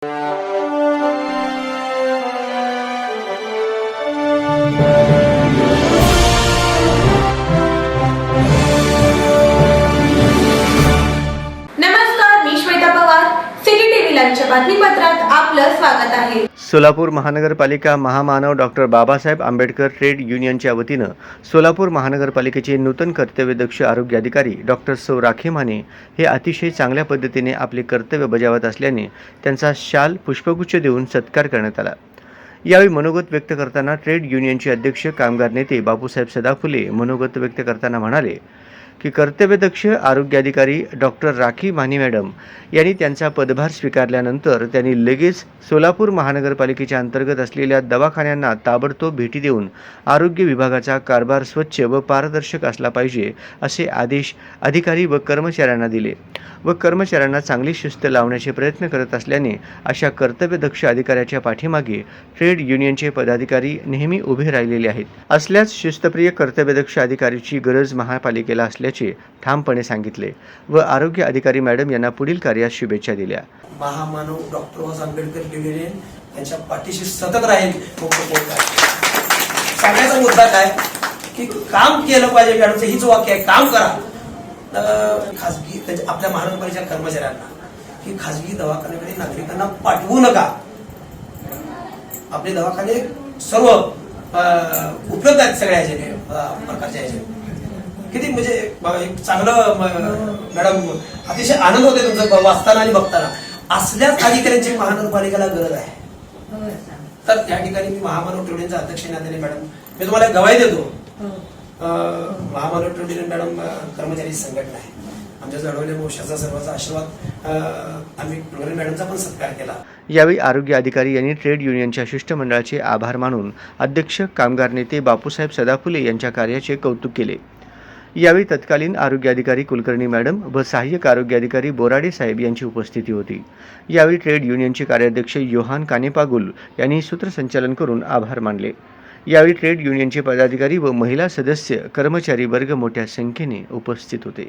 Música बातमीपत्रात आपलं स्वागत आहे. सोलापूर महानगरपालिका महामानव डॉक्टर बाबासाहेब आंबेडकर ट्रेड युनियनच्या वतीनं सोलापूर महानगरपालिकेचे नूतन कर्तव्यदक्ष आरोग्य अधिकारी डॉक्टर सौ राखे माने हे अतिशय चांगल्या पद्धतीने आपले कर्तव्य बजावत असल्याने त्यांचा शाल पुष्पगुच्छ देऊन सत्कार करण्यात आला. यावेळी मनोगत व्यक्त करताना ट्रेड युनियनचे अध्यक्ष कामगार नेते बापूसाहेब सदाफुले मनोगत व्यक्त करताना म्हणाले की कर्तव्यदक्ष आरोग्याधिकारी डॉक्टर राखी माने मॅडम यांनी त्यांचा पदभार स्वीकारल्यानंतर त्यांनी लगेच सोलापूर महानगरपालिकेच्या अंतर्गत असलेल्या दवाखान्यांना ताबडतोब भेटी देऊन आरोग्य विभागाचा कारभार स्वच्छ व पारदर्शक असला पाहिजे असे आदेश अधिकारी व कर्मचाऱ्यांना दिले. व कर्मचाऱ्यांना चांगली शिस्त लावण्याचे प्रयत्न करत असल्याने अशा कर्तव्यदक्ष अधिकाऱ्याच्या पाठीमागे ट्रेड युनियनचे पदाधिकारी नेहमी उभे राहिलेले आहेत. असल्यास शिस्तप्रिय कर्तव्यदक्ष अधिकारीची गरज महापालिकेला असल्याचे ठामपणे सांगितले व आरोग्य अधिकारी मॅडम यांना पुढील कार्यास शुभेच्छा दिल्या. महामानव डॉक्टर बाबासाहेब आंबेडकर युनियन यांच्या पाठीशी सतत राहील सांगायचा मुद्दा काय? की काम केलं पाहिजे मॅडमचं हीच वाक्य आहे काम करा. खासगी खाजगी म्हणजे आपल्या महानगरपालिकेच्या कर्मचाऱ्यांना की खाजगी दवाखान्याकडे नागरिकांना पाठवू नका. आपले दवाखाने सर्व उपलब्ध आहेत सगळ्या ह्याच्याने प्रकारच्या किती म्हणजे एक चांगलं मॅडम अतिशय आनंद होते तुमचं वाचताना आणि बघताना. असल्याच अधिकाऱ्यांची महानगरपालिकेला गरज आहे. तर त्या ठिकाणी मी महामानव ट्रेडिंगचा अध्यक्ष नात्याने मॅडम मी तुम्हाला गवाही देतो. अं, महामानव ट्रेडिंग मॅडम कर्मचारी संघटना आहे. आमच्या जडवले वंशाचा सर्वांचा आशीर्वाद. अं, आम्ही कुलकर्णी मॅडमचा पण सत्कार केला. यावेळी आरोग्य अधिकारी यांनी ट्रेड युनियनच्या शिष्टमंडळाचे आभार मानून अध्यक्ष कामगार नेते बापूसाहेब सदाफुले यांच्या कार्याचे कौतुक केले. यावेळी तत्कालीन आरोग्याधिकारी कुलकर्णी मॅडम व सहाय्यक आरोग्याधिकारी बोराडे साहेब यांची उपस्थिती होती. यावेळी ट्रेड युनियनचे कार्याध्यक्ष योहान कानेपागुल यांनी सूत्रसंचालन करून आभार मानले. यावेळी ट्रेड युनियनचे पदाधिकारी व महिला सदस्य कर्मचारी वर्ग मोठ्या संख्येने उपस्थित होते.